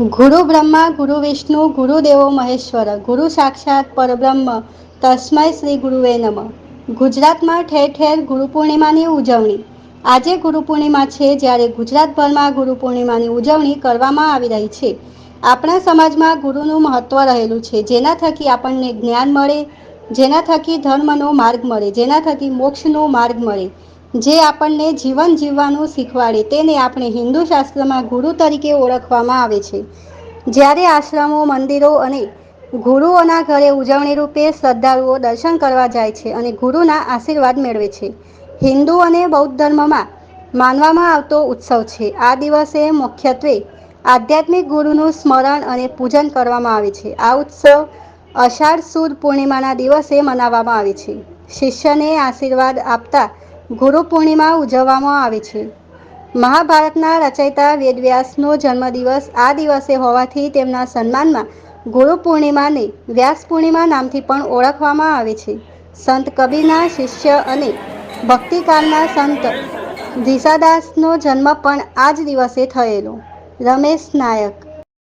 ગુરુ બ્રહ્મા, ગુરુ વિષ્ણુ, ગુરુ દેવો મહેશ્વર, ગુરુ સાક્ષાત પરબ્રહ્મ, તસ્મય શ્રી ગુરુવે નમઃ. ગુજરાતમાં ઠેર ઠેર ગુરુ પૂર્ણિમાની ઉજવણી. આજે ગુરુ પૂર્ણિમા છે જ્યારે ગુજરાતભરમાં ગુરુ પૂર્ણિમાની ઉજવણી કરવામાં આવી રહી છે. આપણા સમાજમાં ગુરુનું મહત્વ રહેલું છે. જેના થકી આપણને જ્ઞાન મળે, જેના થકી ધર્મનો માર્ગ મળે, જેના થકી મોક્ષનો માર્ગ મળે. જે આપણને જીવન જીવવાનું શીખવાડે તેને આપણે હિન્દુ શાસ્ત્રમાં ગુરુ તરીકે ઓળખવામાં આવે છે. જ્યારે આશ્રમો, મંદિરો અને ગુરુઓના ઘરે ઉજવણી રૂપે શ્રદ્ધાળુઓ દર્શન કરવા જાય છે અને ગુરુના આશીર્વાદ મેળવે છે. હિન્દુ અને બૌદ્ધ ધર્મમાં માનવામાં આવતો ઉત્સવ છે. આ દિવસે મુખ્યત્વે આધ્યાત્મિક ગુરુનું સ્મરણ અને પૂજન કરવામાં આવે છે. આ ઉત્સવ અષાઢ સુદ પૂર્ણિમાના દિવસે મનાવવામાં આવે છે. શિષ્યને આશીર્વાદ આપતા ગુરુ પૂર્ણિમા ઉજવવામાં આવે છે. મહાભારતના રચયિતા વેદવ્યાસનો જન્મદિવસ આ દિવસે હોવાથી તેમના સન્માનમાં ગુરુ પૂર્ણિમાને વ્યાસ પૂર્ણિમા નામથી પણ ઓળખવામાં આવે છે. સંત કબીરના શિષ્ય અને ભક્તિકાળના સંત ધીસાદાસનો જન્મ પણ આ જ દિવસે થયેલો. રમેશ નાયક